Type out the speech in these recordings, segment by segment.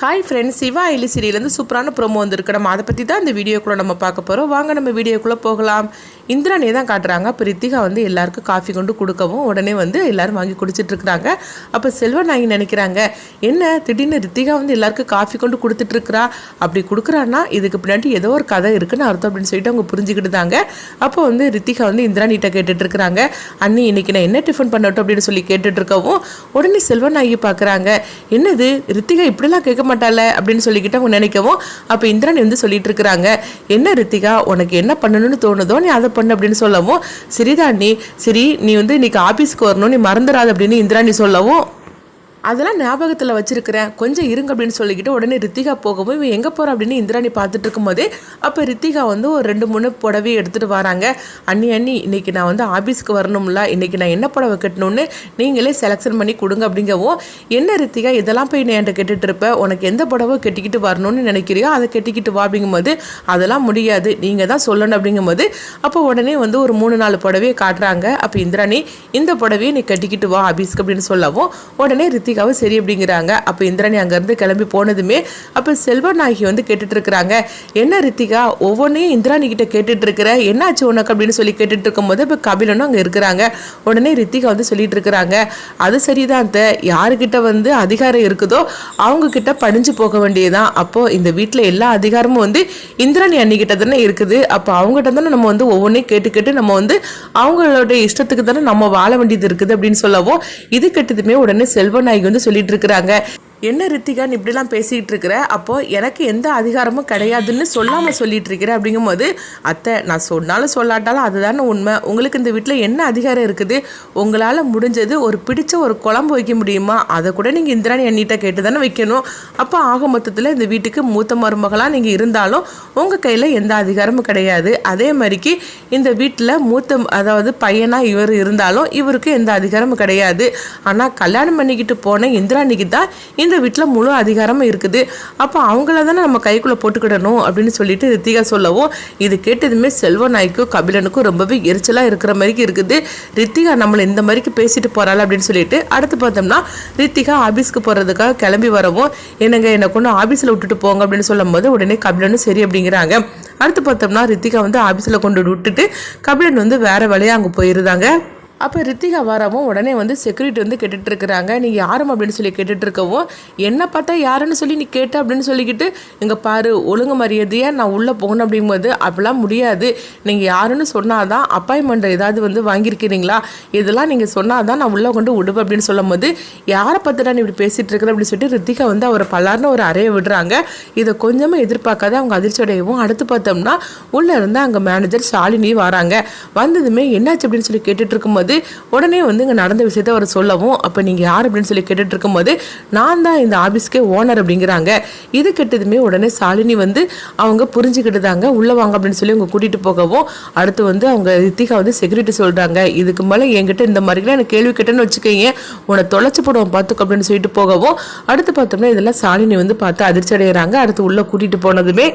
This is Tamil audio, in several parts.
ஹாய் ஃப்ரெண்ட்ஸ் சிவா ஐலி சீரியலேருந்து சூப்பரான ப்ரோமோ வந்திருக்கு. நம்ம அதை பற்றி தான் இந்த வீடியோக்குள்ளே நம்ம பார்க்க போகிறோம் வாங்க நம்ம வீடியோக்குள்ளே போகலாம். இந்திராணியை தான் காட்டுறாங்க. அப்போ ரித்திகா வந்து எல்லாருக்கும் காஃபி கொண்டு கொடுக்கவும் உடனே வந்து எல்லோரும் வாங்கி குடிச்சிட்ருக்குறாங்க அப்போ அப்போ செல்வநாயகி நினைக்கிறாங்க என்ன திடீர்னு ரித்திகா வந்து எல்லாருக்கும் காஃபி கொண்டு கொடுத்துட்ருக்குறா அப்படி கொடுக்குறான்னா இதுக்கு பின்னாடி ஏதோ ஒரு கதை இருக்குன்னு அர்த்தம் அப்படின்னு சொல்லிட்டு அவங்க புரிஞ்சுக்கிட்டுதாங்க அப்போ வந்து ரித்திகா வந்து இந்திராணிகிட்ட கேட்டுட்ருக்குறாங்க அண்ணி நான் என்ன டிஃபன் பண்ணட்டும்? அப்படின்னு சொல்லி கேட்டுட்ருக்கவும் உடனே செல்வநாயகி பார்க்குறாங்க. என்னது ரித்திகா இப்படிலாம் கேட்க மாட்டாள அப்படின்னு சொல்லிக்கிட்டு அவங்க நினைக்கவும் அப்போ இந்திராணி வந்து சொல்லிட்டு இருக்கிறாங்க என்ன ரித்திகா உனக்கு என்ன பண்ணணும்னு தோணுதோ நீ அதை பண்ணு அப்படின்னு சொல்லவும் சரிதாண்டி சரி நீ வந்து இன்னைக்கு ஆஃபீஸ்க்கு வரணும் நீ மறந்துடாது அப்படின்னு இந்திராணி சொல்லவும் அதெல்லாம் ஞாபகத்தில் வச்சிருக்கிறேன். கொஞ்சம் இருங்க அப்படின்னு சொல்லிக்கிட்டு உடனே ரித்திகா போகவும் இவன் எங்கே போகிற அப்படின்னு இந்திராணி பார்த்துட்டு இருக்கும்போதே அப்போ ரித்திகா வந்து ஒரு ரெண்டு மூணு புடவை எடுத்துகிட்டு வராங்க. அண்ணி அண்ணி இன்றைக்கி நான் வந்து ஆஃபீஸ்க்கு வரணும்ல. இன்றைக்கி நான் என்ன புடவை கட்டணும்னு நீங்களே செலெக்ஷன் பண்ணி கொடுங்க அப்படிங்கவும் என்ன ரித்திகா இதெல்லாம் போய் நான் என்கிட்ட கேட்டுட்டு இருப்பேன் உனக்கு எந்த புடவை கட்டிக்கிட்டு வரணும்னு நினைக்கிறியோ அதை கட்டிக்கிட்டு வா அப்படிங்கும்போது அதெல்லாம் முடியாது. நீங்கள் தான் சொல்லணும் அப்படிங்கும்போது அப்போ உடனே வந்து ஒரு மூணு நாலு புடவையை காட்டுறாங்க. அப்போ இந்திராணி இந்த புடவையை நீ கட்டிக்கிட்டு வா ஆஃபீஸ்க்கு அப்படின்னு சொல்லவும் உடனே ரித்திகாவும் சரி அப்படிங்கிறாங்க. அப்போ இந்திராணி அங்கேருந்து கிளம்பி போனதுமே அப்போ செல்வநாயகி வந்து கேட்டுட்டு இருக்கிறாங்க என்ன ரித்திகா ஒவ்வொன்றையும் இந்திராணி கிட்ட கேட்டுட்டு இருக்கிற என்னாச்சு உனக்கு அப்படின்னு சொல்லி கேட்டுட்டு இருக்கும்போது இப்போ கபிலனும் அங்கே இருக்கிறாங்க. உடனே ரித்திகா வந்து சொல்லிட்டு இருக்கிறாங்க அது சரிதான் அந்த யாருக்கிட்ட வந்து அதிகாரம் இருக்குதோ அவங்க கிட்ட பணிஞ்சு போக வேண்டியதுதான். அப்போ இந்த வீட்டில் எல்லா அதிகாரமும் வந்து இந்திராணி அன்னிக்கிட்ட தானே இருக்குது. அப்போ அவங்ககிட்ட தானே நம்ம வந்து ஒவ்வொன்றையும் கேட்டு கேட்டு நம்ம வந்து அவங்களோட இஷ்டத்துக்கு தானே நம்ம வாழ வேண்டியது இருக்குது அப்படின்னு சொல்லவும் இது கெட்டதுமே உடனே செல்வநாயகி வந்து சொல்லிட்டு இருக்கிறாங்க. என்ன ரித்திகா நீ இப்படிலாம் பேசிகிட்டு இருக்கிற? அப்போ எனக்கு எந்த அதிகாரமும் கிடையாதுன்னு சொல்லாமல் சொல்லிட்டு இருக்கிற அப்படிங்கும்போது அத்தை நான் சொன்னாலும் சொல்லாட்டாலும் அதுதானே உண்மை. உங்களுக்கு இந்த வீட்டில் என்ன அதிகாரம் இருக்குது? உங்களால் முடிஞ்சது ஒரு பிடிச்ச ஒரு குழம்பு வைக்க முடியுமா? அதை கூட நீங்கள் இந்திராணி என்னிட்ட கேட்டு தானே வைக்கணும். அப்போ ஆக மொத்தத்தில் இந்த வீட்டுக்கு மூத்த மருமகளாக நீங்கள் இருந்தாலும் உங்கள் கையில் எந்த அதிகாரமும் கிடையாது. அதே மாதிரிக்கு இந்த வீட்டில் மூத்த அதாவது பையனாக இவர் இருந்தாலும் இவருக்கு எந்த அதிகாரமும் கிடையாது. ஆனால் கல்யாணம் பண்ணிக்கிட்டு போன இந்திராணிக்கு தான் இந்த வீட்டில் முழு அதிகாரமும் இருக்குது. அப்போ அவங்கள தானே நம்ம கைக்குள்ளே போட்டுக்கிடணும் அப்படின்னு சொல்லிட்டு ரித்திகா சொல்லவும் இது கேட்டதுமே செல்வ நாய்க்கும் கபிலனுக்கும் ரொம்பவே எரிச்சலாக இருக்கிற மாதிரி இருக்குது. ரித்திகா நம்மளை இந்த மாதிரிக்கு பேசிட்டு போகிறாள் அப்படின்னு சொல்லிட்டு அடுத்து பார்த்தோம்னா ரித்திகா ஆஃபீஸ்க்கு போகிறதுக்காக கிளம்பி வரவும் என்னங்க என்னை கொண்டு ஆஃபீஸில் விட்டுட்டு போங்க அப்படின்னு சொல்லும்போது உடனே கபிலனும் சரி அப்படிங்கிறாங்க. அடுத்து பார்த்தோம்னா ரித்திகா வந்து ஆஃபீஸில் கொண்டு விட்டுட்டு கபிலன் வந்து வேறு வேலையாக அங்கே போயிருந்தாங்க. அப்போ ரித்திகா வரவும் உடனே வந்து செக்யூரிட்டி வந்து கேட்டுட்டு இருக்கிறாங்க யாரும் அப்படின்னு சொல்லி கேட்டுட்டு இருக்கவும் என்ன பார்த்தா யாருன்னு சொல்லி நீ கேட்ட? அப்படின்னு சொல்லிக்கிட்டு இங்கே பாரு ஒழுங்கு மரியாதையாக நான் உள்ளே போகணும். அப்படிங்கும்போது அப்படிலாம் முடியாது. நீங்கள் யாருன்னு சொன்னால் தான் அப்பாயின்மெண்ட் ஏதாவது வந்து வாங்கியிருக்கிறீங்களா? இதெல்லாம் நீங்கள் சொன்னால் தான் நான் உள்ளே கொண்டு விடுவேன். அப்படின்னு சொல்லும்போது யாரை பார்த்துடா நீ இப்படி பேசிகிட்டு இருக்கிற அப்படின்னு சொல்லிட்டு ரித்திகா வந்து அவரை பல்லார்னு ஒரு அறையை விடுறாங்க. இதை கொஞ்சமாக எதிர்பார்க்காத அவங்க அதிர்ச்சி அடையவும் அடுத்து பார்த்தோம்னா உள்ளே இருந்து அங்கே மேனேஜர் ஷாலினி வராங்க. வந்ததுமே என்னாச்சு? அப்படின்னு சொல்லி கேட்டுட்டு இருக்கும்போது உடனே வந்து இங்கே நடந்த விஷயத்த அவர் சொல்லவும் அப்போ நீங்கள் யார் அப்படின்னு சொல்லி கேட்டுட்டு இருக்கும்போது நான் தான் இந்த ஆஃபீஸ்க்கே ஓனர் அப்படிங்கிறாங்க. இது கெட்டதுமே உடனே ஷாலினி வந்து அவங்க புரிஞ்சுக்கிட்டுதாங்க உள்ளே வாங்க அப்படின்னு சொல்லி அவங்க கூட்டிகிட்டு போகவும் அடுத்து வந்து அவங்க ரித்திகா வந்து செக்யூரிட்டி சொல்கிறாங்க இதுக்கு மேலே என்கிட்ட இந்த மாதிரிலாம் எனக்கு கேள்வி கேட்டேன்னு வச்சுக்கோங்க உன்னை தொலைச்சி போடுவோம் பார்த்துக்கோ அப்படின்னு சொல்லிட்டு போகவும் அடுத்து பார்த்தோம்னா இதெல்லாம் ஷாலினி வந்து பார்த்து அதிர்ச்சி அடைகிறாங்க அடுத்து உள்ளே கூட்டிகிட்டு போனதுமே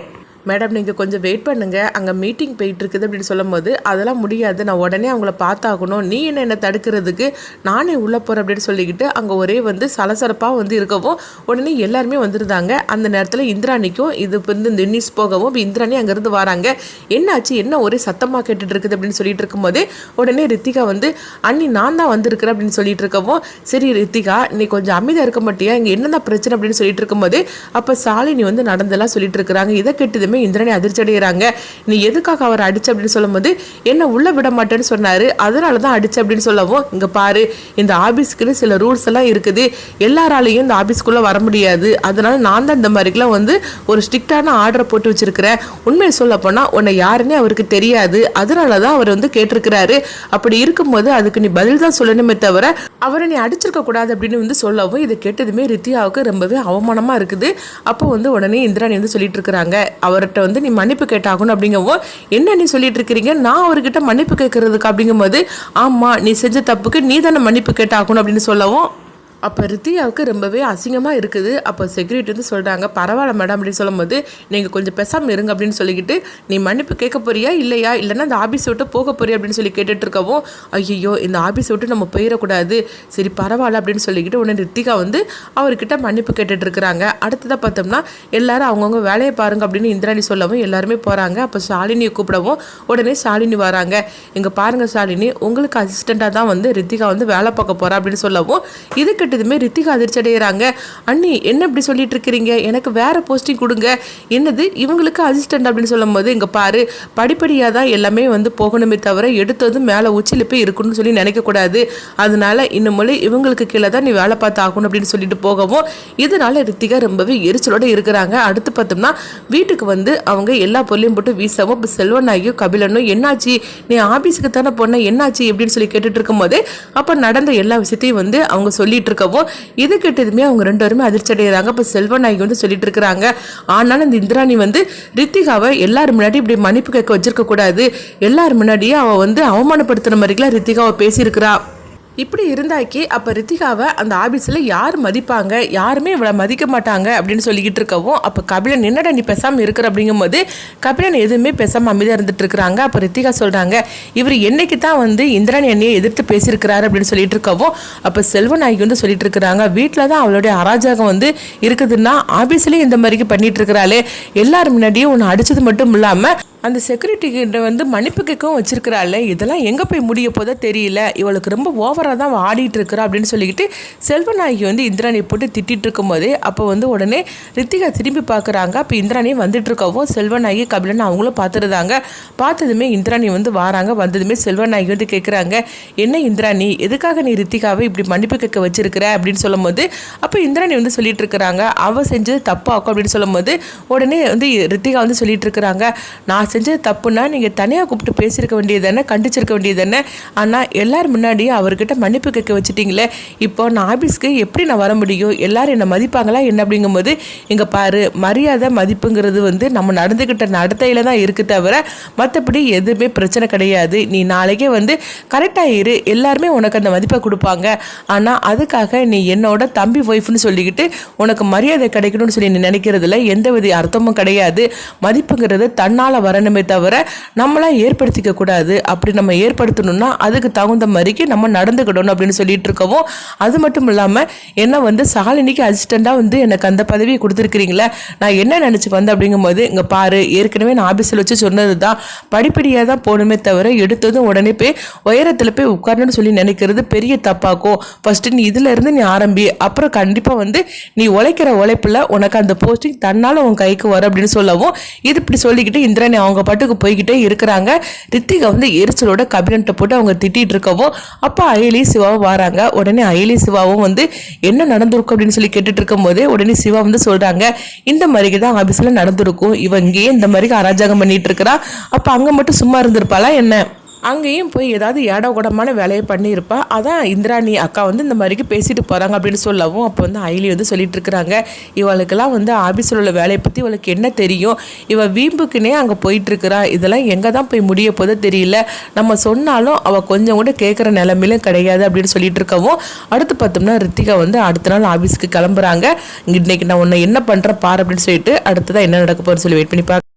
மேடம் நீங்கள் கொஞ்சம் வெயிட் பண்ணுங்கள் அங்கே மீட்டிங் போயிட்டு இருக்குது அப்படின்னு சொல்லும்போது அதெல்லாம் முடியாது. நான் உடனே அவங்கள பார்த்தாகணும். நீ என்ன என்ன தடுக்கிறதுக்கு? நானே உள்ளே போகிறேன் அப்படின்னு சொல்லிக்கிட்டு அங்கே ஒரே வந்து சலசலப்பாக வந்து இருக்கவும் உடனே எல்லாருமே வந்துருந்தாங்க. அந்த நேரத்தில் இந்திராணிக்கும் இது வந்து இந்த நியூஸ் போகவும் இந்திராணி அங்கேருந்து வராங்க. என்னாச்சு? என்ன ஒரே சத்தமாக கேட்டுட்டு இருக்குது அப்படின்னு சொல்லிட்டு இருக்கும்போது உடனே ரித்திகா வந்து அண்ணி நான் தான் வந்திருக்கிறேன் அப்படின்னு சொல்லிட்டு இருக்கவும் சரி ரித்திகா நீ கொஞ்சம் அமைதியாக இருக்க மாட்டியா? இங்கே என்னென்ன பிரச்சனை? அப்படின்னு சொல்லிட்டு இருக்கும்போது அப்போ சாலினி வந்து நடந்தெல்லாம் சொல்லிட்டு இருக்கிறாங்க. இதை கேட்டதுமே இந்திராணி அதிர்ச்சி அடைகிறாங்க. நீ எதுக்காக அவர் அடிச்சு அப்படின்னு சொல்லும்போது என்ன உள்ள விட மாட்டேன்னு சொன்னாரு. அதனால தான் அடிச்சு அப்படின்னு சொல்லவும் இங்க பாரு இந்த ஆபீஸ்க்குன்னு சில ரூல்ஸ் எல்லாம் இருக்குது. எல்லாராலையும் இந்த ஆபீஸ்க்குள்ள வர முடியாது. அதனால நான் தான் இந்த மாதிரிக்கெல்லாம் வந்து ஒரு ஸ்ட்ரிக்டான ஆர்டரை போட்டு வச்சிருக்கிறேன். உண்மையை சொல்ல போனா உன்னை யாருன்னே அவருக்கு தெரியாது. அதனால தான் அவர் வந்து கேட்டிருக்கிறாரு. அப்படி இருக்கும்போது அதுக்கு நீ பதில் தான் சொல்லணுமே தவிர அவரை நீ அடிச்சிருக்க கூடாது அப்படின்னு வந்து சொல்லவும் இதை கேட்டதுமே ரித்தியாவுக்கு ரொம்பவே அவமானமா இருக்குது. அப்போ வந்து உடனே இந்திராணி வந்து சொல்லிட்டு இருக்கிறாங்க. அவர்கிட்ட வந்து நீ மன்னிப்பு கேட்டாகணும் அப்படிங்கவும் என்ன நீ சொல்லிட்டு இருக்கிறீங்க நான் அவர்கிட்ட மன்னிப்பு கேட்கறதுக்கு அப்படிங்கும்போது ஆமாம் நீ செஞ்ச தப்புக்கு நீ தானே மன்னிப்பு கேட்டாகணும் அப்படின்னு சொல்லவும் அப்போ ரித்தியாவுக்கு ரொம்பவே அசிங்கமாக இருக்குது. அப்போ செக்யூரிட்டி வந்து சொல்கிறாங்க பரவாயில்ல மேடம் அப்படின்னு சொல்லும்போது நீங்கள் கொஞ்சம் பெசாமல் இருங்க அப்படின்னு சொல்லிக்கிட்டு நீ மன்னிப்பு கேட்க போறியா இல்லையா? இல்லைன்னா அந்த ஆஃபீஸ் விட்டு போக போறியா? அப்படின்னு சொல்லி கேட்டுட்டு இருக்கவும் ஐயோ இந்த ஆஃபீஸ் விட்டு நம்ம போயிடக்கூடாது. சரி பரவாயில்ல அப்படின்னு சொல்லிக்கிட்டு உடனே ரித்திகா வந்து அவர்கிட்ட மன்னிப்பு கேட்டுட்டு இருக்கிறாங்க. அடுத்ததாக பார்த்தோம்னா எல்லாரும் அவங்கவுங்க வேலையை பாருங்க அப்படின்னு இந்திராணி சொல்லவும் எல்லாருமே போகிறாங்க அப்போ ஷாலினியை கூப்பிடவும் உடனே ஷாலினி வராங்க. இங்கே பாருங்க ஷாலினி உங்களுக்கு அசிஸ்டண்ட்டாக தான் வந்து ரித்திகா வந்து வேலை பார்க்க போகிறா அப்படின்னு சொல்லவும் இதுக்கு கேட்டதுமே ரித்திகா அதிர்ச்சி அடைகிறாங்க அண்ணி என்ன இப்படி சொல்லிட்டு இருக்கிறீங்க எனக்கு வேற போஸ்டிங் கொடுங்க. என்னது? இவங்களுக்கு அசிஸ்டன்ட் அப்படின்னு சொல்லும் போது இங்கே பாரு படிப்படியாக தான் எல்லாமே வந்து போகணுமே தவிர எடுத்ததும் மேலே உச்சியில் போய் இருக்கணும்னு சொல்லி நினைக்கக்கூடாது. அதனால இன்னும் இவங்களுக்கு கீழே தான் நீ வேலை பார்த்து ஆகணும் அப்படின்னு சொல்லிட்டு போகவும் இதனால ரித்திகா ரொம்பவே எரிச்சலோட இருக்கிறாங்க. அடுத்து பார்த்தோம்னா வீட்டுக்கு வந்து அவங்க எல்லா பொருளையும் போட்டு வீசவும் இப்போ செல்வனாகியும் கபிலனும் என்னாச்சு? நீ ஆபீஸுக்கு தானே போன? என்னாச்சு? அப்படின்னு சொல்லி கேட்டுட்டு இருக்கும்போது அப்போ நடந்த எல்லா விஷயத்தையும் வந்து அவங்க சொல்லிட்டு கொடுக்கவும் இது கிட்டதுமே அவங்க ரெண்டு பேருமே அதிர்ச்சி அடைகிறாங்க இப்போ செல்வநாயகி வந்து சொல்லிட்டு இருக்கிறாங்க. ஆனாலும் இந்த இந்திராணி வந்து ரித்திகாவை எல்லாரும் முன்னாடி இப்படி மன்னிப்பு கேட்க வச்சிருக்க கூடாது. எல்லாரும் முன்னாடியே அவள் வந்து அவமானப்படுத்துகிற மாதிரிலாம் ரித்திகாவை பேசியிருக்கிறா. இப்படி இருந்தாக்கி அப்போ ரித்திகாவை அந்த ஆஃபீஸில் யார் மதிப்பாங்க? யாருமே இவளை மதிக்க மாட்டாங்க அப்படின்னு சொல்லிக்கிட்டு இருக்கவும் அப்போ கபிலன் என்னடா நீ பேசாமல் இருக்கிற அப்படிங்கும்போது கபிலன் எதுவுமே பேசாமல் அமைதியாக இருந்துட்டு இருக்கிறாங்க. அப்போ ரித்திகா சொல்கிறாங்க இவர் என்னைக்கு தான் வந்து இந்திரன் என்னையை எதிர்த்து பேசியிருக்கிறாரு அப்படின்னு சொல்லிட்டு இருக்கவும் அப்போ செல்வநாயகி வந்து சொல்லிட்டு இருக்கிறாங்க வீட்டில் தான் அவளுடைய அராஜகம் வந்து இருக்குதுன்னா ஆஃபீஸ்லேயும் இந்த மாதிரிக்கு பண்ணிட்டு இருக்கிறாளே. எல்லாரும் முன்னாடியும் உன்னை அடிச்சது மட்டும் இல்லாமல் அந்த செக்யூரிட்டி கிட்ட வந்து மன்னிப்பு கேட்கவும் வச்சிருக்கிறாள் இதெல்லாம் எங்கே போய் முடிய போதோ தெரியல. இவளுக்கு ரொம்ப ஓவராக தான் அவள் ஆடிட்டு இருக்கிறா அப்படின்னு சொல்லிக்கிட்டு செல்வநாயகி வந்து இந்திராணியை போட்டு திட்டிகிட்டு இருக்கும்போது அப்போ வந்து உடனே ரித்திகா திரும்பி பார்க்குறாங்க அப்போ இந்திராணி வந்துட்டு இருக்கவும் செல்வநாயகி கபிலன் அவங்களும் பார்த்துருந்தாங்க பார்த்ததுமே இந்திராணி வந்து வாராங்க. வந்ததுமே செல்வநாயகி வந்து கேட்குறாங்க என்ன இந்திராணி? எதுக்காக நீ ரித்திகாவை இப்படி மன்னிப்பு கேட்க வச்சிருக்கிற? அப்படின்னு சொல்லும்போது அப்போ இந்திராணி வந்து சொல்லிட்டு இருக்கிறாங்க அவள் செஞ்சது தப்பாக்கும் அப்படின்னு சொல்லும்போது உடனே வந்து ரித்திகா வந்து சொல்லிட்டு இருக்கிறாங்க நான் செஞ்சது தப்புன்னா நீங்கள் தனியாக கூப்பிட்டு பேசியிருக்க வேண்டியது தானே கண்டிச்சிருக்க வேண்டியது தானே? ஆனால் எல்லோரும் முன்னாடியும் அவர்கிட்ட மன்னிப்பு கேட்க வச்சுட்டிங்களே? இப்போ நான் ஆஃபீஸ்க்கு எப்படி நான் வர முடியும்? எல்லாரும் என்னை மதிப்பாங்களா என்ன அப்படிங்கும்போது இங்கே பாரு மரியாதை மதிப்புங்கிறது வந்து நம்ம நடந்துக்கிட்ட நடத்தையில் தான் இருக்குது தவிர மற்றபடி எதுவுமே பிரச்சனை கிடையாது. நீ நாளைக்கே வந்து கரெக்டாக இரு எல்லாருமே உனக்கு அந்த மதிப்பை கொடுப்பாங்க. ஆனால் அதுக்காக நீ என்னோட தம்பி ஒய்ஃப்னு சொல்லிக்கிட்டு உனக்கு மரியாதை கிடைக்கணும்னு சொல்லி நீ நினைக்கிறதுல எந்த வித அர்த்தமும் கிடையாது. மதிப்புங்கிறது தன்னால் வர வரணுமே தவிர நம்மளாம் ஏற்படுத்திக்க கூடாது. அப்படி நம்ம ஏற்படுத்தணும்னா அதுக்கு தகுந்த மாதிரிக்கு நம்ம நடந்துக்கிடணும் அப்படின்னு சொல்லிட்டு இருக்கவும் அது மட்டும் இல்லாமல் என்ன வந்து சாலினிக்கு அசிஸ்டண்ட்டாக வந்து எனக்கு அந்த பதவியை கொடுத்துருக்கிறீங்களே நான் என்ன நினச்சி வந்தேன் அப்படிங்கும்போது இங்கே பாரு ஏற்கனவே நான் ஆஃபீஸில் வச்சு சொன்னது தான் படிப்படியாக தான் போகணுமே தவிர எடுத்ததும் உடனே போய் உயரத்தில் போய் உட்காரணும்னு சொல்லி நினைக்கிறது பெரிய தப்பாக்கும் ஃபஸ்ட்டு நீ இதுலேருந்து நீ ஆரம்பி அப்புறம் கண்டிப்பாக வந்து நீ உழைக்கிற உழைப்பில் உனக்கு அந்த போஸ்டிங் தன்னால் உன் கைக்கு வரும் அப்படின்னு சொல்லவும் இது இப்படி சொல்லிக்கிட்டு இந்திராணி அவங்க அவங்க பாட்டுக்கு போய்கிட்டே இருக்கிறாங்க. ரித்திகா வந்து எரிச்சலோட கபிலன்ட்ட போட்டு அவங்க திட்டிகிட்டு இருக்கவும் அப்போ அயலி சிவாவும் வராங்க. உடனே அயலி சிவாவும் வந்து என்ன நடந்திருக்கும் அப்படின்னு சொல்லி கேட்டுட்டு இருக்கும்போதே உடனே சிவா வந்து சொல்கிறாங்க இந்த மாதிரிக்கு தான் ஆஃபீஸில் நடந்திருக்கும். இவன் இங்கேயே இந்த மாதிரி அராஜகம் பண்ணிட்டு இருக்கிறா. அப்போ அங்கே மட்டும் சும்மா இருந்திருப்பாளா என்ன? அங்கேயும் போய் ஏதாவது ஏடகுடமான வேலையை பண்ணியிருப்பா. அதான் இந்திராணி அக்கா வந்து இந்த மாதிரிக்கு பேசிட்டு போகிறாங்க அப்படின்னு சொல்லவும் அப்போ வந்து ஐலி வந்து சொல்லிட்டு இருக்கிறாங்க. இவளுக்கெல்லாம் வந்து ஆஃபீஸில் உள்ள வேலையை பற்றி இவளுக்கு என்ன தெரியும்? இவள் வீம்புக்குனே அங்கே போயிட்டுருக்கிறா இதெல்லாம் எங்கே தான் போய் முடிய போதோ தெரியல. நம்ம சொன்னாலும் அவள் கொஞ்சம் கூட கேட்குற நிலமையிலும் கிடையாது அப்படின்னு சொல்லிட்டு இருக்கவும் அடுத்து பார்த்தோம்னா ரித்திகா வந்து அடுத்த நாள் ஆஃபீஸ்க்கு கிளம்புறாங்க. இன்னைக்கு நான் உன்னை என்ன பண்ணுறேன் பாரு அப்படின்னு சொல்லிட்டு அடுத்ததான் என்ன நடக்க போகிறேன்னு சொல்லி வெயிட் பண்ணி பார்க்க